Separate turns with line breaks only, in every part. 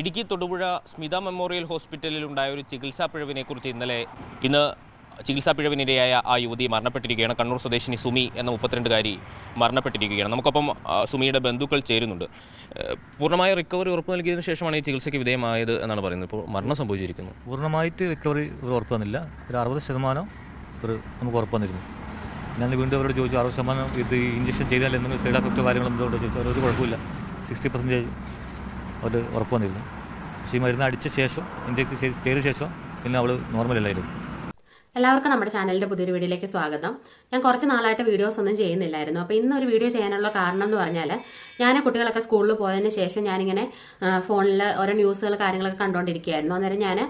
Idukki Thodupuzha Smitha memorial ഹോസ്പിറ്റലിൽ ഉണ്ടായ ഒരു ചികിത്സാ പിഴവിനെ കുറിച്ച് ഇന്നലെ ഇന്ന് ചികിത്സാ പിഴവിനിരയായ ആ യുവതി മരണപ്പെട്ടിരിക്കുകയാണ്. കണ്ണൂർ സ്വദേശിനി സുമി എന്ന മുപ്പത്തിരണ്ടുകാരി മരണപ്പെട്ടിരിക്കുകയാണ്. നമുക്കൊപ്പം സുമിയുടെ ബന്ധുക്കൾ ചേരുന്നുണ്ട്. പൂർണമായ റിക്കവറി ഉറപ്പ് നൽകിയതിനു ശേഷമാണ് ഈ ചികിത്സയ്ക്ക് വിധേയമായത് എന്നാണ് പറയുന്നത്. ഇപ്പോൾ മരണം സംഭവിച്ചിരിക്കുന്നു.
പൂർണമായിട്ട് റിക്കവറി ഉറപ്പ് തന്നില്ല ഒരു അറുപത് ശതമാനം ഒരു നമുക്ക് ഉറപ്പ് തന്നിരുന്നു ഞാൻ വീണ്ടും അവരോട് ചോദിച്ചു അറുപത് ശതമാനം ഇത് ഇഞ്ചക്ഷൻ ചെയ്താൽ എന്തെങ്കിലും സൈഡ് എഫക്റ്റോ കാര്യങ്ങളോ എന്തുകൊണ്ടോ ചോദിച്ചു. അവർ ഒരു കുഴപ്പമില്ല. സിക്സ്റ്റി പെർസെന്റേജ് അവർ ഉറപ്പ് വന്നിരുന്നു. പക്ഷേ ഈ മരുന്ന് അടിച്ച ശേഷം ഇഞ്ചക്ട് ചെയ്ത് ശേഷം പിന്നെ അവൾ നോർമൽ അല്ലായിരുന്നു.
എല്ലാവർക്കും നമ്മുടെ ചാനലിന്റെ പുതിയൊരു വീഡിയോയിലേക്ക് സ്വാഗതം. ഞാൻ കുറച്ച് നാളായിട്ട് വീഡിയോസ് ഒന്നും ചെയ്യുന്നില്ലായിരുന്നു. അപ്പോൾ ഇന്ന് ഒരു വീഡിയോ ചെയ്യാനുള്ള കാരണം എന്ന് പറഞ്ഞാൽ ഞാൻ കുട്ടികളൊക്കെ സ്കൂളിൽ പോയതിന് ശേഷം ഞാനിങ്ങനെ ഫോണിൽ ഓരോ ന്യൂസുകൾ കാര്യങ്ങളൊക്കെ കണ്ടുകൊണ്ടിരിക്കുകയായിരുന്നു അന്നേരം ഞാൻ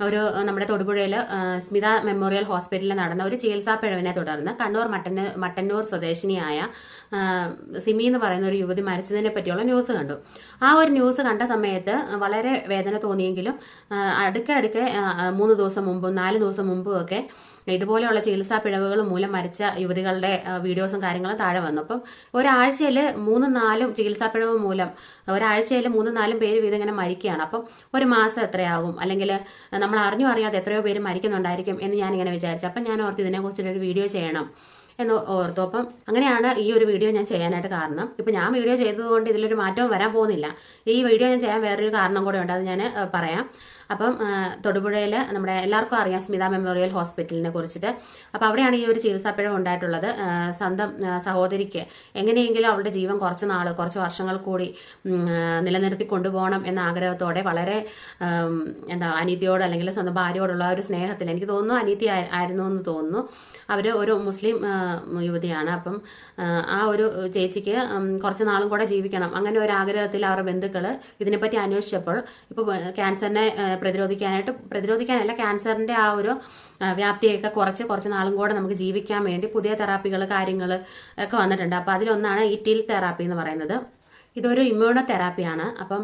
ഒരു നമ്മുടെ തൊടുപുഴയിൽ സ്മിത മെമ്മോറിയൽ ഹോസ്പിറ്റലിൽ നടന്ന ഒരു ചികിത്സാ പിഴവിനെ തുടർന്ന് കണ്ണൂർ മട്ടന്നൂർ മട്ടന്നൂർ സ്വദേശിനിയായ സിമി എന്ന് പറയുന്ന ഒരു യുവതി മരിച്ചതിനെ പറ്റിയുള്ള ന്യൂസ് കണ്ടു. ആ ഒരു ന്യൂസ് കണ്ട സമയത്ത് വളരെ വേദന തോന്നിയെങ്കിലും അടുക്കെ അടുക്കെ മൂന്ന് ദിവസം മുമ്പും നാല് ദിവസം മുമ്പും ഒക്കെ ഇതുപോലെയുള്ള ചികിത്സാ പിഴവുകൾ മൂലം മരിച്ച യുവതികളുടെ വീഡിയോസും കാര്യങ്ങളും താഴെ വന്നു. അപ്പം ഒരാഴ്ചയിൽ മൂന്നും നാലും ചികിത്സാ പിഴവ് മൂലം ഒരാഴ്ചയിൽ മൂന്നും നാലും പേര് വീതം ഇങ്ങനെ മരിക്കുകയാണ്. അപ്പം ഒരു മാസം എത്രയാകും അല്ലെങ്കിൽ നമ്മൾ അറിഞ്ഞു അറിയാതെ എത്രയോ പേര് മരിക്കുന്നുണ്ടായിരിക്കും എന്ന് ഞാൻ ഇങ്ങനെ വിചാരിച്ചു. അപ്പം ഞാൻ ഓർത്ത് ഇതിനെക്കുറിച്ചൊരു വീഡിയോ ചെയ്യണം. എന്ന് ഓർത്തു. അപ്പം അങ്ങനെയാണ് ഈ ഒരു വീഡിയോ ഞാൻ ചെയ്യാനായിട്ട് കാരണം. ഇപ്പം ഞാൻ വീഡിയോ ചെയ്തതുകൊണ്ട് ഇതിലൊരു മാറ്റവും വരാൻ പോകുന്നില്ല. ഈ വീഡിയോ ഞാൻ ചെയ്യാൻ വേറൊരു കാരണം കൂടെ ഉണ്ട് അത് ഞാൻ പറയാം. അപ്പം തൊടുപുഴയിൽ നമ്മുടെ എല്ലാവർക്കും അറിയാം സ്മിത മെമ്മോറിയൽ ഹോസ്പിറ്റലിനെ കുറിച്ചിട്ട്. അപ്പോൾ അവിടെയാണ് ഈ ഒരു ചികിത്സാപ്പിഴ ഉണ്ടായിട്ടുള്ളത്. സ്വന്തം സഹോദരിക്ക് എങ്ങനെയെങ്കിലും അവളുടെ ജീവൻ കുറച്ച് നാൾ കുറച്ച് വർഷങ്ങൾ കൂടി നിലനിർത്തി കൊണ്ടുപോകണം എന്ന ആഗ്രഹത്തോടെ വളരെ എന്താ അനീതിയോട് അല്ലെങ്കിൽ സ്വന്തം ഭാര്യയോടുള്ള ഒരു സ്നേഹത്തിൽ എനിക്ക് തോന്നുന്നു അനീതി ആയിരുന്നു എന്ന് തോന്നുന്നു. അവർ ഒരു മുസ്ലിം യുവതിയാണ്. അപ്പം ആ, ഒരു ചേച്ചിക്ക് കുറച്ച് നാളും കൂടെ ജീവിക്കണം. അങ്ങനെ ഒരു ആഗ്രഹത്തിൽ അവരുടെ ബന്ധുക്കൾ ഇതിനെപ്പറ്റി അന്വേഷിച്ചപ്പോൾ ഇപ്പോൾ ക്യാൻസറിനെ പ്രതിരോധിക്കാനായിട്ട് പ്രതിരോധിക്കാനല്ല ക്യാൻസറിന്റെ ആ ഒരു വ്യാപ്തിയൊക്കെ കുറച്ച് കുറച്ച് നാളും കൂടെ നമുക്ക് ജീവിക്കാൻ വേണ്ടി പുതിയ തെറാപ്പികൾ കാര്യങ്ങൾ ഒക്കെ വന്നിട്ടുണ്ട്. അപ്പോൾ അതിലൊന്നാണ് ടിൽ തെറാപ്പി എന്ന് പറയുന്നത്. ഇതൊരു ഇമ്മ്യൂണോ തെറാപ്പിയാണ് അപ്പം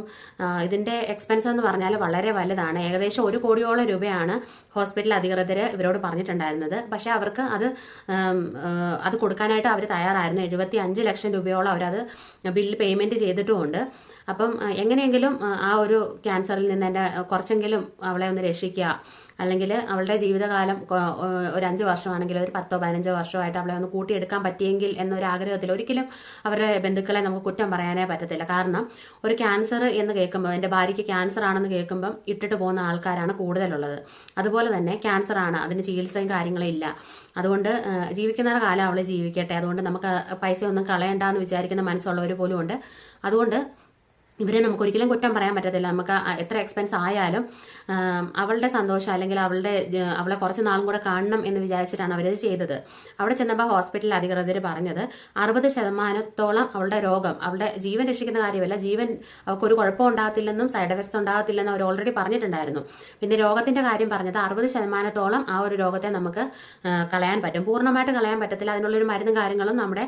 ഇതിന്റെ എക്സ്പെൻസ് എന്ന് പറഞ്ഞാൽ വളരെ വലുതാണ്. ഏകദേശം ഒരു കോടിയോളം രൂപയാണ് ഹോസ്പിറ്റൽ അധികൃതർ ഇവരോട് പറഞ്ഞിട്ടുണ്ടായിരുന്നത്. പക്ഷേ അവർക്ക് അത് അത് കൊടുക്കാനായിട്ട് അവർ തയ്യാറായിരുന്നു. എഴുപത്തി അഞ്ച് ലക്ഷം രൂപയോളം അവരത് ബില്ല് പേയ്മെന്റ് ചെയ്തിട്ടുമുണ്ട്. അപ്പം എങ്ങനെയെങ്കിലും ആ, ഒരു ക്യാൻസറിൽ നിന്ന് എന്റെ കുറച്ചെങ്കിലും അവളെ ഒന്ന് രക്ഷിക്കുക. അല്ലെങ്കിൽ അവളുടെ ജീവിതകാലം ഒരു അഞ്ച് വർഷമാണെങ്കിൽ ഒരു പത്തോ പതിനഞ്ചോ വർഷമായിട്ട് അവളെ ഒന്ന് കൂട്ടിയെടുക്കാൻ പറ്റിയെങ്കിൽ എന്നൊരു ആഗ്രഹത്തിൽ ഒരിക്കലും അവരുടെ ബന്ധുക്കളെ നമുക്ക് കുറ്റം പറയാനേ പറ്റത്തില്ല. കാരണം ഒരു ക്യാൻസർ എന്ന് കേൾക്കുമ്പോൾ എന്റെ ഭാര്യയ്ക്ക് ക്യാൻസർ ആണെന്ന് കേൾക്കുമ്പം ഇട്ടിട്ട് പോകുന്ന ആൾക്കാരാണ് കൂടുതലുള്ളത്. അതുപോലെ തന്നെ ക്യാൻസർ ആണ് അതിന് ചികിത്സയും കാര്യങ്ങളും ഇല്ല. അതുകൊണ്ട് ജീവിക്കുന്ന കാലം അവൾ ജീവിക്കട്ടെ. അതുകൊണ്ട് നമുക്ക് പൈസ ഒന്നും കളയണ്ടെന്ന് വിചാരിക്കുന്ന മനസ്സുള്ളവർ പോലും ഉണ്ട് അതുകൊണ്ട് ഇവരെ നമുക്ക് ഒരിക്കലും കുറ്റം പറയാൻ പറ്റത്തില്ല. നമുക്ക് എത്ര എക്സ്പെൻസ് ആയാലും അവളുടെ സന്തോഷം അല്ലെങ്കിൽ അവളുടെ അവളെ കുറച്ച് നാളും കൂടെ കാണണം എന്ന് വിചാരിച്ചിട്ടാണ് അവരത് ചെയ്തത്. അവിടെ ചെന്നപ്പോൾ ഹോസ്പിറ്റൽ അധികൃതർ പറഞ്ഞത് അറുപത് ശതമാനത്തോളം അവളുടെ രോഗം അവളുടെ ജീവൻ രക്ഷിക്കുന്ന കാര്യമല്ല ജീവൻ അവൾക്കൊരു കുഴപ്പം ഉണ്ടാകത്തില്ലെന്നും സൈഡ് എഫക്ട്സ് ഉണ്ടാകത്തില്ലെന്നും അവർ ഓൾറെഡി പറഞ്ഞിട്ടുണ്ടായിരുന്നു. പിന്നെ രോഗത്തിന്റെ കാര്യം പറഞ്ഞത് അറുപത് ശതമാനത്തോളം ആ ഒരു രോഗത്തെ നമുക്ക് കളയാൻ പറ്റും. പൂർണമായിട്ട് കളയാൻ പറ്റത്തില്ല അതിനുള്ളൊരു മരുന്നും കാര്യങ്ങളും നമ്മുടെ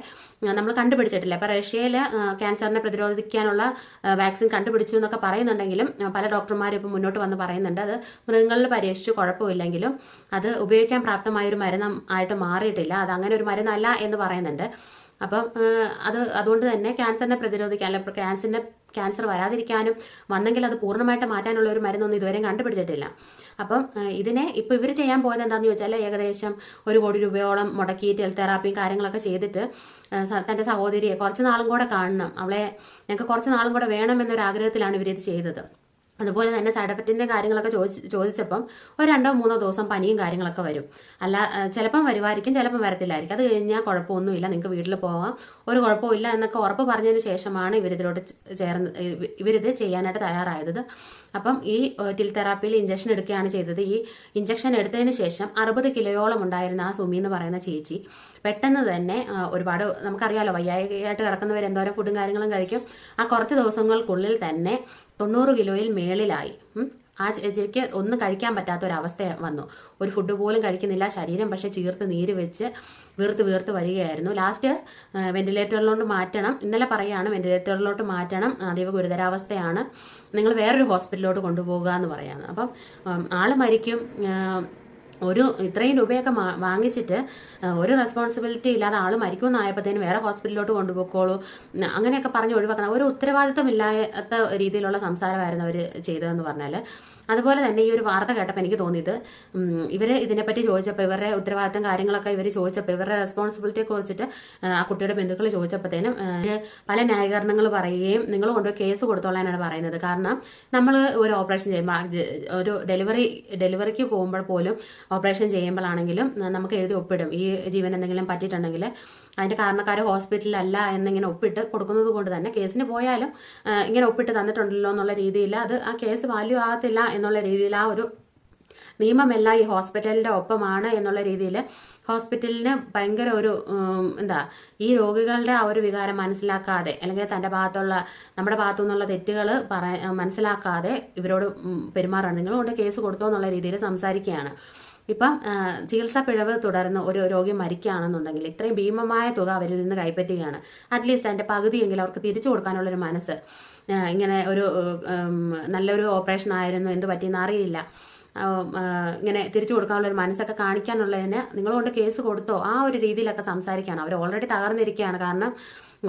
നമ്മൾ കണ്ടുപിടിച്ചിട്ടില്ല. ഇപ്പൊ റഷ്യയിൽ ക്യാൻസറിനെ പ്രതിരോധിക്കാനുള്ള വാക്സിൻ കണ്ടുപിടിച്ചു എന്നൊക്കെ പറയുന്നുണ്ടെങ്കിലും പല ഡോക്ടർമാരും ഇപ്പം മുന്നോട്ട് വന്ന് പറയുന്നുണ്ട്. അത് മൃഗങ്ങളിൽ പരീക്ഷിച്ചു കുഴപ്പമില്ലെങ്കിലും അത് ഉപയോഗിക്കാൻ പ്രാപ്തമായ ഒരു മരുന്ന് ആയിട്ട് മാറിയിട്ടില്ല. അത് അങ്ങനെ ഒരു മരുന്നല്ല എന്ന് പറയുന്നുണ്ട്. അപ്പം അത് അതുകൊണ്ട് തന്നെ ക്യാൻസറിനെ പ്രതിരോധിക്കാൻ അല്ലെങ്കിൽ ക്യാൻസറിനെ ക്യാൻസർ വരാതിരിക്കാനും വന്നെങ്കിൽ അത് പൂർണമായിട്ട് മാറ്റാനുള്ള ഒരു മരുന്നൊന്നും ഇതുവരെയും കണ്ടുപിടിച്ചിട്ടില്ല. അപ്പം ഇതിനെ ഇപ്പോൾ ഇവർ ചെയ്യാൻ പോയത് എന്താണെന്ന് ചോദിച്ചാൽ ഏകദേശം ഒരു കോടി രൂപയോളം മുടക്കി ടെൽ തെറാപ്പിയും കാര്യങ്ങളൊക്കെ ചെയ്തിട്ട് തന്റെ സഹോദരിയെ കുറച്ച് നാളും കൂടെ കാണണം. അവളെ ഞങ്ങൾക്ക് കുറച്ച് നാളും കൂടെ വേണം എന്നൊരു ആഗ്രഹത്തിലാണ് ഇവരിത് ചെയ്തത്. അതുപോലെ തന്നെ സൈഡ് എഫക്റ്റിന്റെ കാര്യങ്ങളൊക്കെ ചോദിച്ച് ചോദിച്ചപ്പം ഒരു രണ്ടോ മൂന്നോ ദിവസം പനിയും കാര്യങ്ങളൊക്കെ വരും. അല്ല ചിലപ്പം വരുമായിരിക്കും ചിലപ്പം വരത്തില്ലായിരിക്കും. അത് കഴിഞ്ഞാൽ കുഴപ്പമൊന്നുമില്ല നിങ്ങൾക്ക് വീട്ടിൽ പോകാം ഒരു കുഴപ്പമില്ല എന്നൊക്കെ ഉറപ്പ് പറഞ്ഞതിന് ശേഷമാണ് ഇവരിതിലോട്ട് ചേർന്ന് ഇവ- ഇവരിത് ചെയ്യാനായിട്ട് തയ്യാറായത്. അപ്പം ഈ ടിൽ തെറാപ്പിയിൽ ഇഞ്ചക്ഷൻ എടുക്കുകയാണ് ചെയ്തത്. ഈ ഇഞ്ചക്ഷൻ എടുത്തതിന് ശേഷം അറുപത് കിലോയോളം ഉണ്ടായിരുന്ന ആ സുമി എന്ന് പറയുന്ന ചേച്ചി പെട്ടെന്ന് തന്നെ ഒരുപാട് നമുക്കറിയാലോ വയ്യായികയായിട്ട് കിടക്കുന്നവർ എന്തോരം ഫുഡും കാര്യങ്ങളും കഴിക്കും. ആ കുറച്ച് ദിവസങ്ങൾക്കുള്ളിൽ തന്നെ തൊണ്ണൂറ് കിലോയിൽ മേളിലായി. ആ ചേച്ചിക്ക് ഒന്നും കഴിക്കാൻ പറ്റാത്ത ഒരു വന്നു. ഒരു ഫുഡ് പോലും കഴിക്കുന്നില്ല. ശരീരം പക്ഷെ ചീർത്ത് നീര് വെച്ച് വീർത്ത് വീർത്ത് വരികയായിരുന്നു. ലാസ്റ്റ് വെന്റിലേറ്ററിലോട്ട് മാറ്റണം. ഇന്നലെ പറയാണ് വെന്റിലേറ്ററിലോട്ട് മാറ്റണം. അതീവ ഗുരുതരാവസ്ഥയാണ്. നിങ്ങൾ വേറൊരു ഹോസ്പിറ്റലിലോട്ട് കൊണ്ടുപോകുക എന്ന് പറയാണ്. അപ്പം ആൾ മരിക്കും. ഒരു ഇത്രയും രൂപയൊക്കെ വാങ്ങിച്ചിട്ട് ഒരു റെസ്പോൺസിബിലിറ്റി ഇല്ലാതെ ആൾ മരിക്കുമെന്നായപ്പോഴത്തേനും വേറെ ഹോസ്പിറ്റലിലോട്ട് കൊണ്ടുപോയിക്കോളൂ. അങ്ങനെയൊക്കെ പറഞ്ഞ് ഒഴിവാക്കുന്ന ഒരു ഉത്തരവാദിത്തമില്ലാത്ത രീതിയിലുള്ള സംസാരമായിരുന്നു അവർ ചെയ്തതെന്ന് പറഞ്ഞാൽ അതുപോലെ തന്നെ ഈ ഒരു വാർത്ത കേട്ടപ്പോൾ എനിക്ക് തോന്നിയത് ഇവർ ഇതിനെപ്പറ്റി ചോദിച്ചപ്പോൾ ഇവരുടെ ഉത്തരവാദിത്തം കാര്യങ്ങളൊക്കെ ഇവർ ചോദിച്ചപ്പോൾ ഇവരുടെ റെസ്പോൺസിബിലിറ്റിയെ കുറിച്ചിട്ട് ആ, കുട്ടിയുടെ ബന്ധുക്കൾ ചോദിച്ചപ്പോഴത്തേനും പല ന്യായീകരണങ്ങൾ പറയുകയും നിങ്ങൾ കൊണ്ടുപോയി കേസ് കൊടുത്തോളാനാണ് പറയുന്നത്. കാരണം നമ്മൾ ഒരു ഓപ്പറേഷൻ ചെയ്യുമ്പോൾ ഒരു ഡെലിവറി ഡെലിവറിക്ക് പോകുമ്പോൾ പോലും ഓപ്പറേഷൻ ചെയ്യുമ്പോഴാണെങ്കിലും നമുക്ക് എഴുതി ഒപ്പിടും. ഈ ജീവൻ എന്തെങ്കിലും പറ്റിയിട്ടുണ്ടെങ്കിൽ അതിന്റെ കാരണക്കാർ ഹോസ്പിറ്റലിലല്ല എന്നിങ്ങനെ ഒപ്പിട്ട് കൊടുക്കുന്നത് കൊണ്ട് തന്നെ കേസിന് പോയാലും ഇങ്ങനെ ഒപ്പിട്ട് തന്നിട്ടുണ്ടല്ലോ എന്നുള്ള രീതിയിൽ അത് ആ കേസ് വാല്യൂ ആകത്തില്ല എന്നുള്ള രീതിയിൽ ആ ഒരു നിയമമല്ല ഈ ഹോസ്പിറ്റലിന്റെ ഒപ്പമാണ് എന്നുള്ള രീതിയിൽ ഹോസ്പിറ്റലിന് ഭയങ്കര ഒരു എന്താ ഈ രോഗികളുടെ ആ ഒരു വികാരം മനസ്സിലാക്കാതെ അല്ലെങ്കിൽ തന്റെ ഭാഗത്തുള്ള നമ്മുടെ ഭാഗത്തു നിന്നുള്ള തെറ്റുകൾ പറ മനസ്സിലാക്കാതെ ഇവരോട് പെരുമാറാണ്. നിങ്ങൾ കൊണ്ട് കേസ് കൊടുത്തോ എന്നുള്ള രീതിയിൽ സംസാരിക്കുകയാണ്. ഇപ്പം ചികിത്സാ പിഴവ് തുടർന്ന് ഒരു രോഗി മരിക്കുകയാണെന്നുണ്ടെങ്കിൽ ഇത്രയും ഭീമമായ തുക അവരിൽ നിന്ന് കൈപ്പറ്റുകയാണ്. അറ്റ്ലീസ്റ്റ് അതിന്റെ പകുതിയെങ്കിലും അവർക്ക് തിരിച്ചു കൊടുക്കാനുള്ളൊരു മനസ്സ് ഇങ്ങനെ ഒരു നല്ലൊരു ഓപ്പറേഷൻ ആയിരുന്നു എന്ത് പറ്റിയെന്ന് അറിയില്ല. ഇങ്ങനെ തിരിച്ചു കൊടുക്കാനുള്ള ഒരു മനസ്സൊക്കെ കാണിക്കാനുള്ളതിന് നിങ്ങളുകൊണ്ട് കേസ് കൊടുത്തോ ആ ഒരു രീതിയിലൊക്കെ സംസാരിക്കുകയാണ് അവർ ഓൾറെഡി തകർന്നിരിക്കുകയാണ്. കാരണം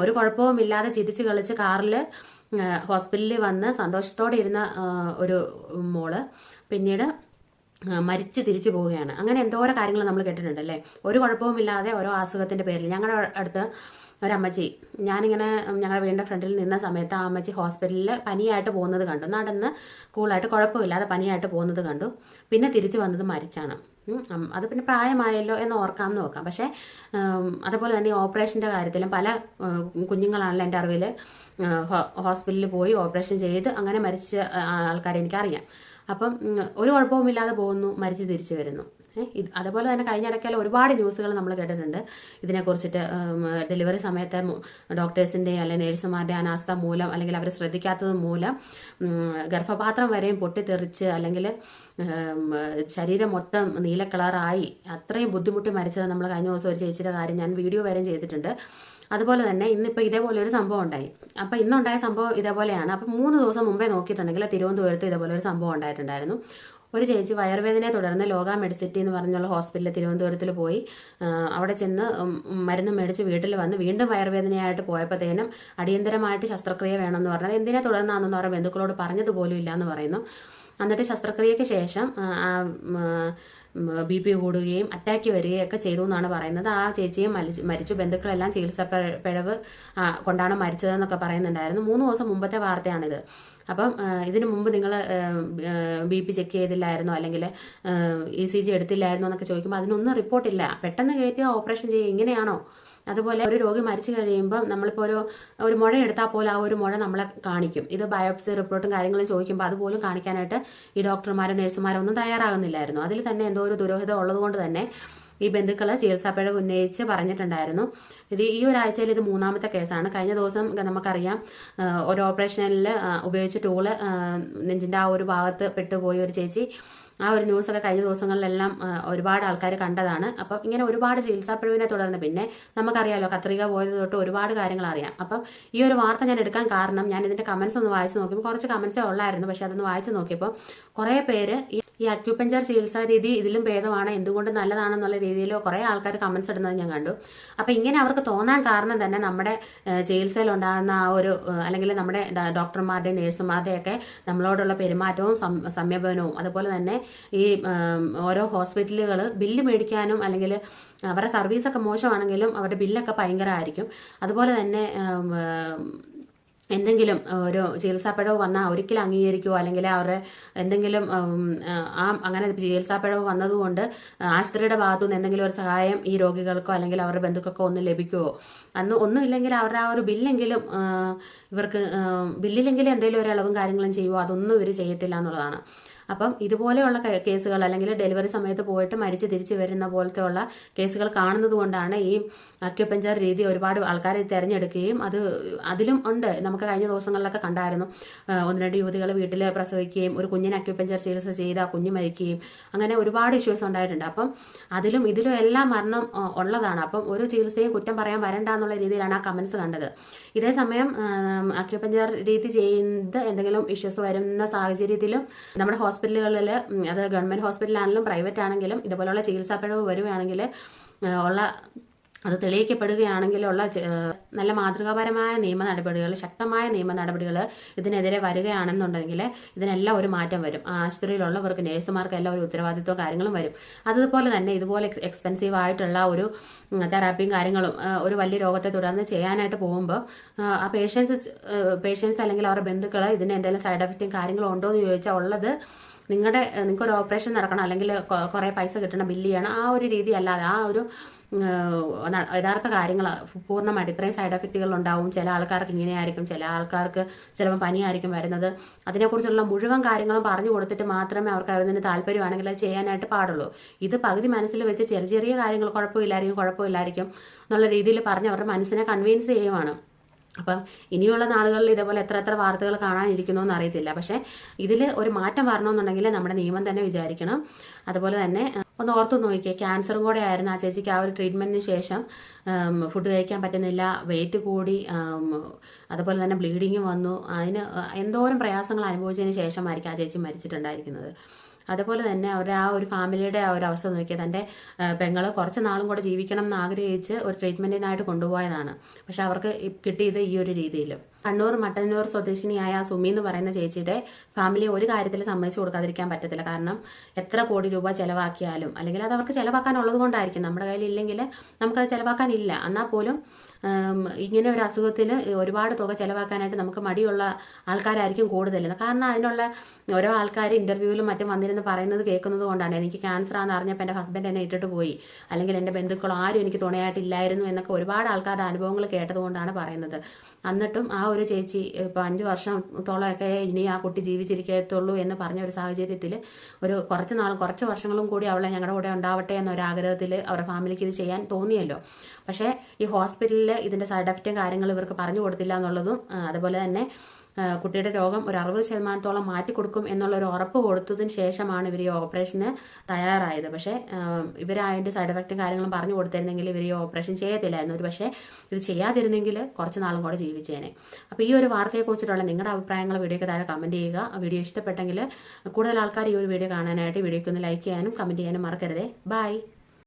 ഒരു കുഴപ്പവും ഇല്ലാതെ ചിരിച്ച് കളിച്ച് കാറിൽ ഹോസ്പിറ്റലിൽ വന്ന് സന്തോഷത്തോടെ ഇരുന്ന ഒരു മോൾ പിന്നീട് മരിച്ചു തിരിച്ചു പോവുകയാണ്. അങ്ങനെ എന്തോരോ കാര്യങ്ങൾ നമ്മൾ കേട്ടിട്ടുണ്ടല്ലേ ഒരു കുഴപ്പവുമില്ലാതെ ഓരോ അസുഖത്തിന്റെ പേരിൽ ഞങ്ങളുടെ അടുത്ത് ഒരമ്മച്ചി. ഞാനിങ്ങനെ ഞങ്ങളുടെ വീടിന്റെ ഫ്രണ്ടിൽ നിന്ന സമയത്ത് ആ അമ്മച്ചി ഹോസ്പിറ്റലിൽ പനിയായിട്ട് പോകുന്നത് കണ്ടു. നടന്ന് കൂളായിട്ട് കുഴപ്പമില്ലാതെ പനിയായിട്ട് പോകുന്നത് കണ്ടു. പിന്നെ തിരിച്ചു വന്നത് മരിച്ചാണ്. അത് പിന്നെ പ്രായമായല്ലോ എന്ന് ഓർക്കാമെന്ന് നോക്കാം പക്ഷേ അതുപോലെ തന്നെ ഓപ്പറേഷന്റെ കാര്യത്തിലും പല കുഞ്ഞുങ്ങളാണല്ലോ എന്റെ അറിവിൽ ഹോസ്പിറ്റലിൽ പോയി ഓപ്പറേഷൻ ചെയ്ത് അങ്ങനെ മരിച്ച ആൾക്കാരെ എനിക്കറിയാം. അപ്പം ഒരു കുഴപ്പവുമില്ലാതെ പോകുന്നു മരിച്ച് തിരിച്ചു വരുന്നു. ഇത് അതുപോലെ തന്നെ കഴിഞ്ഞ ഇടയ്ക്കല്ല ഒരുപാട് ന്യൂസുകൾ നമ്മൾ കേട്ടിട്ടുണ്ട്. ഇതിനെക്കുറിച്ചിട്ട് ഡെലിവറി സമയത്തെ ഡോക്ടേഴ്സിന്റെയും അല്ലെങ്കിൽ നേഴ്സുമാരുടെ അനാസ്ഥ മൂലം അല്ലെങ്കിൽ അവർ ശ്രദ്ധിക്കാത്തത് മൂലം ഗർഭപാത്രം വരെയും പൊട്ടിത്തെറിച്ച് അല്ലെങ്കിൽ ശരീരം മൊത്തം നീല കളറായി അത്രയും ബുദ്ധിമുട്ടി മരിച്ചത് നമ്മൾ കഴിഞ്ഞ ദിവസം ഒരു ചേച്ചിയുടെ കാര്യം ഞാൻ വീഡിയോ വരെയും ചെയ്തിട്ടുണ്ട്. അതുപോലെ തന്നെ ഇന്നിപ്പോൾ ഇതേപോലെ ഒരു സംഭവം ഉണ്ടായി. അപ്പോൾ ഇന്നുണ്ടായ സംഭവം ഇതേപോലെയാണ്. അപ്പോൾ മൂന്ന് ദിവസം മുമ്പേ നോക്കിയിട്ടുണ്ടെങ്കിൽ തിരുവനന്തപുരത്ത് ഇതേപോലെ ഒരു സംഭവം ഉണ്ടായിട്ടുണ്ടായിരുന്നു. ഒരു ചേച്ചി വയറുവേദനയെ തുടർന്ന് ലോക മെഡിസിറ്റി എന്ന് പറഞ്ഞുള്ള ഹോസ്പിറ്റലിൽ തിരുവനന്തപുരത്തിൽ പോയി. അവിടെ ചെന്ന് മരുന്ന് മേടിച്ച് വീട്ടിൽ വന്ന് വീണ്ടും വയറുവേദനയായിട്ട് പോയപ്പോഴത്തേനും അടിയന്തരമായിട്ട് ശസ്ത്രക്രിയ വേണമെന്ന് പറഞ്ഞാൽ എന്തിനെ തുടർന്നാണെന്ന് അവരുടെ ബന്ധുക്കളോട് പറഞ്ഞതുപോലും ഇല്ല എന്ന് പറയുന്നു. എന്നിട്ട് ശസ്ത്രക്രിയയ്ക്ക് ശേഷം ബി പി കൂടുകയും അറ്റാക്ക് വരികയും ഒക്കെ ചെയ്തു എന്നാണ് പറയുന്നത്. ആ ചേച്ചിയും മരിച്ചു ബന്ധുക്കളെല്ലാം ചികിത്സ പിഴവ് കൊണ്ടാണ് മരിച്ചതെന്നൊക്കെ പറയുന്നുണ്ടായിരുന്നു. മൂന്ന് ദിവസം മുമ്പത്തെ വാർത്തയാണിത്. അപ്പം ഇതിനു മുമ്പ് നിങ്ങൾ ബി പി ചെക്ക് ചെയ്തില്ലായിരുന്നോ? അല്ലെങ്കിൽ ഇ സി ജി എടുത്തില്ലായിരുന്നോ എന്നൊക്കെ ചോദിക്കുമ്പോൾ അതിനൊന്നും റിപ്പോർട്ടില്ല. പെട്ടെന്ന് കയറ്റിയ ഓപ്പറേഷൻ ചെയ്യുക ഇങ്ങനെയാണോ? അതുപോലെ ഒരു രോഗി മരിച്ചു കഴിയുമ്പം നമ്മളിപ്പോൾ ഒരു ഒരു മുഴ എടുത്താൽ പോലും ആ ഒരു മുഴ നമ്മളെ കാണിക്കും. ഇത് ബയോപ്സി റിപ്പോർട്ടും കാര്യങ്ങളും ചോദിക്കുമ്പോൾ അതുപോലും കാണിക്കാനായിട്ട് ഈ ഡോക്ടർമാരും നഴ്സുമാരും ഒന്നും തയ്യാറാകുന്നില്ലായിരുന്നു. അതിൽ തന്നെ എന്തോ ഒരു ദുരൂഹത ഉള്ളതുകൊണ്ട് തന്നെ ഈ ബന്ധുക്കൾ ചികിത്സാപ്പിഴവ് ഉന്നയിച്ച് പറഞ്ഞിട്ടുണ്ടായിരുന്നു. ഇത് ഈ ഒരാഴ്ചയിൽ ഇത് മൂന്നാമത്തെ കേസാണ്. കഴിഞ്ഞ ദിവസം നമുക്കറിയാം ഒരു ഓപ്പറേഷനിൽ ഉപയോഗിച്ച ടൂൾ നെഞ്ചിന്റെ ആ ഒരു ഭാഗത്ത് പെട്ടുപോയി ഒരു ചേച്ചി ആ ഒരു ന്യൂസൊക്കെ കഴിഞ്ഞ ദിവസങ്ങളിലെല്ലാം ഒരുപാട് ആൾക്കാർ കണ്ടതാണ്. അപ്പം ഇങ്ങനെ ഒരുപാട് ചികിത്സാപ്പിഴവിനെ തുടർന്ന് പിന്നെ നമുക്കറിയാലോ കത്രിക പോയത് തൊട്ട് ഒരുപാട് കാര്യങ്ങൾ അറിയാം. അപ്പം ഈ ഒരു വാർത്ത ഞാൻ എടുക്കാൻ കാരണം ഞാൻ ഇതിന്റെ കമൻസ് ഒന്ന് വായിച്ചു നോക്കിയപ്പോൾ കുറച്ച് കമൻസേ ഉള്ളായിരുന്നു. പക്ഷെ അതൊന്ന് വായിച്ചു നോക്കിയപ്പോൾ കുറേ പേര് ഈ അക്യുപഞ്ചർ ചികിത്സാ രീതി ഇതിലും ഭേദമാണ്. എന്തുകൊണ്ട് നല്ലതാണെന്നുള്ള രീതിയിൽ കുറേ ആൾക്കാർ കമൻസ് ഇടുന്നത് ഞാൻ കണ്ടു. അപ്പോൾ ഇങ്ങനെ അവർക്ക് തോന്നാൻ കാരണം തന്നെ നമ്മുടെ ചികിത്സയിൽ ഉണ്ടാകുന്ന ആ ഒരു അല്ലെങ്കിൽ നമ്മുടെ ഡോക്ടർമാരുടെയും നേഴ്സുമാരുടെയൊക്കെ നമ്മളോടുള്ള പെരുമാറ്റവും സംയപനവും അതുപോലെ തന്നെ ഈ ഓരോ ഹോസ്പിറ്റലുകൾ ബില്ല് മേടിക്കാനും അല്ലെങ്കിൽ അവരുടെ സർവീസൊക്കെ മോശമാണെങ്കിലും അവരുടെ ബില്ലൊക്കെ ഭയങ്കരമായിരിക്കും. അതുപോലെ തന്നെ എന്തെങ്കിലും ഒരു ചികിത്സാപ്പിഴവ് വന്നാൽ ഒരിക്കലും അംഗീകരിക്കുമോ അല്ലെങ്കിൽ അവരുടെ എന്തെങ്കിലും ആ അങ്ങനെ ചികിത്സാപ്പിഴവ് വന്നതുകൊണ്ട് ആശുപത്രിയുടെ ഭാഗത്തു നിന്ന് എന്തെങ്കിലും ഒരു സഹായം ഈ രോഗികൾക്കോ അല്ലെങ്കിൽ അവരുടെ ബന്ധുക്കൾക്കോ ഒന്നും ലഭിക്കുമോ അന്ന് ഒന്നുമില്ലെങ്കിൽ അവരുടെ ആ ഒരു ബില്ലെങ്കിലും ഇവർക്ക് ബില്ലില്ലെങ്കിലും എന്തെങ്കിലും ഒരു ഇളവും കാര്യങ്ങളും ചെയ്യുമോ അതൊന്നും ഇവർ ചെയ്യത്തില്ല എന്നുള്ളതാണ്. അപ്പം ഇതുപോലെയുള്ള കേസുകൾ അല്ലെങ്കിൽ ഡെലിവറി സമയത്ത് പോയിട്ട് മരിച്ച് തിരിച്ചു വരുന്ന പോലത്തെ ഉള്ള കേസുകൾ കാണുന്നത് കൊണ്ടാണ് ഈ അക്യുപഞ്ചർ രീതി ഒരുപാട് ആൾക്കാരെ തിരഞ്ഞെടുക്കുകയും അത് അതിലും ഉണ്ട്. നമുക്ക് കഴിഞ്ഞ ദിവസങ്ങളിലൊക്കെ കണ്ടായിരുന്നു. ഒന്ന് രണ്ട് യുവതികൾ വീട്ടിൽ പ്രസവിക്കുകയും ഒരു കുഞ്ഞിനെ അക്യുപഞ്ചർ ചികിത്സ ചെയ്ത് ആ കുഞ്ഞ് മരിക്കുകയും അങ്ങനെ ഒരുപാട് ഇഷ്യൂസ് ഉണ്ടായിട്ടുണ്ട്. അപ്പം അതിലും ഇതിലും എല്ലാം മരണം ഉള്ളതാണ്. അപ്പം ഒരു ചികിത്സയും കുറ്റം പറയാൻ വരണ്ട എന്നുള്ള രീതിയിലാണ് ആ കമൻസ് കണ്ടത്. ഇതേ സമയം അക്യുപഞ്ചർ രീതി ചെയ്യുന്നത് എന്തെങ്കിലും ഇഷ്യൂസ് വരുന്ന സാഹചര്യത്തിലും നമ്മുടെ ഹോസ്പിറ്റലുകളിൽ അത് ഗവൺമെന്റ് ഹോസ്പിറ്റലാണെങ്കിലും പ്രൈവറ്റ് ആണെങ്കിലും ഇതുപോലെയുള്ള ചികിത്സാ പിഴവ് വരുവാണെങ്കിൽ ഉള്ള അത് തെളിയിക്കപ്പെടുകയാണെങ്കിലുള്ള നല്ല മാതൃകാപരമായ നിയമ നടപടികൾ ശക്തമായ നിയമ നടപടികൾ ഇതിനെതിരെ വരികയാണെന്നുണ്ടെങ്കിൽ ഇതിനെല്ലാം ഒരു മാറ്റം വരും. ആശുപത്രിയിലുള്ളവർക്ക് നേഴ്സുമാർക്ക് എല്ലാം ഒരു ഉത്തരവാദിത്വവും കാര്യങ്ങളും വരും. അതുപോലെ തന്നെ ഇതുപോലെ എക്സ്പെൻസീവ് ആയിട്ടുള്ള ഒരു തെറാപ്പിയും കാര്യങ്ങളും ഒരു വലിയ രോഗത്തെ തുടർന്ന് ചെയ്യാനായിട്ട് പോകുമ്പോൾ ആ പേഷ്യൻസ് പേഷ്യൻസ് അല്ലെങ്കിൽ അവരുടെ ബന്ധുക്കൾ ഇതിന് എന്തെങ്കിലും സൈഡ് എഫക്റ്റും കാര്യങ്ങളും ഉണ്ടോ എന്ന് ചോദിച്ചാൽ ഉള്ളത് നിങ്ങളുടെ നിങ്ങൾക്ക് ഒരു ഓപ്പറേഷൻ നടക്കണം അല്ലെങ്കിൽ കുറേ പൈസ കിട്ടണം ബില്ല് ചെയ്യണം ആ ഒരു രീതി അല്ലാതെ ആ ഒരു യഥാർത്ഥ കാര്യങ്ങൾ പൂർണമായിട്ട് ഇത്രയും സൈഡ് എഫക്റ്റുകൾ ഉണ്ടാവും. ചില ആൾക്കാർക്ക് ഇങ്ങനെയായിരിക്കും ചില ആൾക്കാർക്ക് ചിലപ്പോൾ പനിയായിരിക്കും വരുന്നത്. അതിനെക്കുറിച്ചുള്ള മുഴുവൻ കാര്യങ്ങളും പറഞ്ഞു കൊടുത്തിട്ട് മാത്രമേ അവർക്ക് അതിന് താല്പര്യമാണെങ്കിൽ അത് ചെയ്യാനായിട്ട് പാടുള്ളൂ. ഇത് പകുതി മനസ്സിൽ വെച്ച് ചെറിയ ചെറിയ കാര്യങ്ങൾ കുഴപ്പമില്ലായിരിക്കും കുഴപ്പമില്ലായിരിക്കും എന്നുള്ള രീതിയിൽ പറഞ്ഞ് അവരുടെ മനസ്സിനെ കൺവീൻസ് ചെയ്യുവാണ്. അപ്പം ഇനിയുള്ള നാളുകളിൽ ഇതേപോലെ എത്ര എത്ര വാർത്തകൾ കാണാനിരിക്കുന്നു എന്ന് അറിയത്തില്ല. പക്ഷേ ഇതിൽ ഒരു മാറ്റം വരണമെന്നുണ്ടെങ്കിൽ നമ്മുടെ നിയമം തന്നെ വിചാരിക്കണം. അതുപോലെ തന്നെ ഒന്ന് ഓർത്തു നോക്കിയേ ക്യാൻസറും കൂടെ ആയിരുന്നു ആ ചേച്ചിക്ക് ആ ഒരു ട്രീറ്റ്മെന്റിന് ശേഷം ഫുഡ് കഴിക്കാൻ പറ്റുന്നില്ല വെയിറ്റ് കൂടി അതുപോലെ തന്നെ ബ്ലീഡിങ് വന്നു. അതിന് എന്തോരം പ്രയാസങ്ങൾ അനുഭവിച്ചതിന് ശേഷമായിരിക്കും ആ ചേച്ചി മരിച്ചിട്ടുണ്ടായിരിക്കുന്നത്. അതുപോലെ തന്നെ അവരുടെ ആ ഒരു ഫാമിലിയുടെ ആ ഒരു അവസ്ഥ നോക്കിയാൽ തന്റെ പെങ്ങൾ കുറച്ച് നാളും കൂടെ ജീവിക്കണം എന്ന് ആഗ്രഹിച്ച് ഒരു ട്രീറ്റ്മെന്റിനായിട്ട് കൊണ്ടുപോയതാണ്. പക്ഷെ അവർക്ക് കിട്ടിയത് ഈ ഒരു രീതിയിൽ. കണ്ണൂർ മട്ടന്നൂർ സ്വദേശിനിയായ സുമി എന്ന് പറയുന്ന ചേച്ചിയുടെ ഫാമിലി ഒരു കാര്യത്തിൽ സമ്മതിച്ചു കൊടുക്കാതിരിക്കാൻ പറ്റത്തില്ല. കാരണം എത്ര കോടി രൂപ ചിലവാക്കിയാലും അല്ലെങ്കിൽ അത് അവർക്ക് ചിലവാക്കാനുള്ളത് കൊണ്ടായിരിക്കും. നമ്മുടെ കയ്യിൽ ഇല്ലെങ്കിൽ നമുക്കത് ചിലവാക്കാനില്ല. എന്നാൽ പോലും ഇങ്ങനെ ഒരു അസുഖത്തിൽ ഒരുപാട് തുക ചിലവാക്കാനായിട്ട് നമുക്ക് മടിയുള്ള ആൾക്കാരായിരിക്കും കൂടുതൽ കാരണം അതിനുള്ള ഓരോ ആൾക്കാർ ഇന്റർവ്യൂവിലും മറ്റും വന്നിരുന്ന് പറയുന്നത് കേൾക്കുന്നത് കൊണ്ടാണ്. എനിക്ക് ക്യാൻസർ ആണെന്ന് അറിഞ്ഞപ്പോൾ എന്റെ ഹസ്ബൻഡ് എന്നെ ഇട്ടിട്ട് പോയി. അല്ലെങ്കിൽ എന്റെ ബന്ധുക്കൾ ആരും എനിക്ക് തുണയായിട്ടില്ലായിരുന്നു എന്നൊക്കെ ഒരുപാട് ആൾക്കാരുടെ അനുഭവങ്ങൾ കേട്ടതുകൊണ്ടാണ് പറയുന്നത്. എന്നിട്ടും ആ ഒരു ചേച്ചി ഇപ്പോൾ അഞ്ച് വർഷത്തോളമൊക്കെ ഇനി ആ കുട്ടി ജീവിച്ചിരിക്കത്തുള്ളൂ എന്ന് പറഞ്ഞ ഒരു സാഹചര്യത്തിൽ ഒരു കുറച്ച് നാൾ കുറച്ച് വർഷങ്ങളും കൂടി അവളെ ഞങ്ങളുടെ കൂടെ ഉണ്ടാവട്ടെ എന്നൊരു ആഗ്രഹത്തിൽ അവരുടെ ഫാമിലിക്ക് ഇത് ചെയ്യാൻ തോന്നിയല്ലോ. പക്ഷേ ഈ ഹോസ്പിറ്റലിൽ ഇതിന്റെ സൈഡ് എഫക്റ്റും കാര്യങ്ങളും ഇവർക്ക് പറഞ്ഞു കൊടുത്തില്ല എന്നുള്ളതും അതുപോലെ തന്നെ കുട്ടിയുടെ രോഗം ഒരു അറുപത് ശതമാനത്തോളം മാറ്റി കൊടുക്കും എന്നുള്ള ഒരു ഉറപ്പ് കൊടുത്തതിന് ശേഷമാണ് ഇവർ ഈ ഓപ്പറേഷന് തയ്യാറായത്. പക്ഷേ ഇവർ അതിന്റെ സൈഡ് എഫക്റ്റും കാര്യങ്ങളും പറഞ്ഞു കൊടുത്തിരുന്നെങ്കിൽ ഇവർ ഈ ഓപ്പറേഷൻ ചെയ്യത്തില്ലായിരുന്നു. ഒരു പക്ഷേ ഇത് ചെയ്യാതിരുന്നെങ്കിൽ കുറച്ച് നാളും കൂടെ ജീവിച്ചേനെ. അപ്പോൾ ഈ ഒരു വാർത്തയെക്കുറിച്ചിട്ടുള്ള നിങ്ങളുടെ അഭിപ്രായങ്ങൾ വീഡിയോയ്ക്ക് താഴെ കമന്റ് ചെയ്യുക. വീഡിയോ ഇഷ്ടപ്പെട്ടെങ്കിൽ കൂടുതൽ ആൾക്കാർ ഈ ഒരു വീഡിയോ കാണാനായിട്ട് വീഡിയോയ്ക്ക് ഒന്ന് ലൈക്ക് ചെയ്യാനും കമന്റ് ചെയ്യാനും മറക്കരുതേ. ബൈ.